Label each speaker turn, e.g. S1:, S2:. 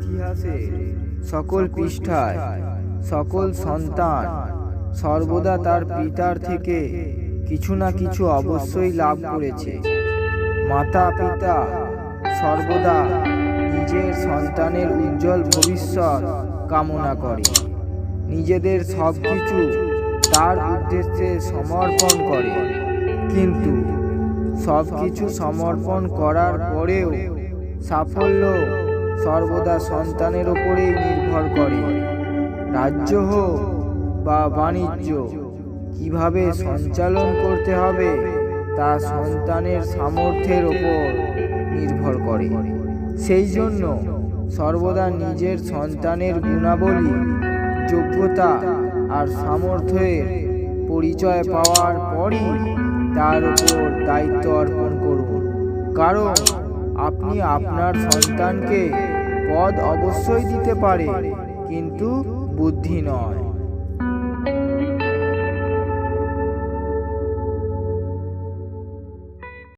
S1: ইতিহাসে সকল পৃষ্ঠায় সকল সন্তান সর্বদা তার পিতার থেকে কিছু না কিছু অবশ্যই লাভ করেছে। মাতা পিতা সর্বদা নিজের সন্তানের উজ্জ্বল ভবিষ্যৎ কামনা করে। নিজেদের সব কিছু তার উদ্দেশ্যে সমর্পণ করে। কিন্তু সব কিছু সমর্পণ করার পরেও সাফল্য সর্বদা সন্তানের ওপরেই নির্ভর করে। রাজ্য হোক বা বাণিজ্য, কীভাবে সঞ্চালন করতে হবে তা সন্তানের সামর্থ্যের ওপর নির্ভর করে। সেই জন্য সর্বদা নিজের সন্তানের গুণাবলী, যোগ্যতা আর সামর্থ্যের পরিচয় পাওয়ার পরই তার উপর দায়িত্ব অর্পণ করুন। কারণ আপনি আপনার সন্তানকে পদ অবশ্যই দিতে পারে কিন্তু বুদ্ধি নয়।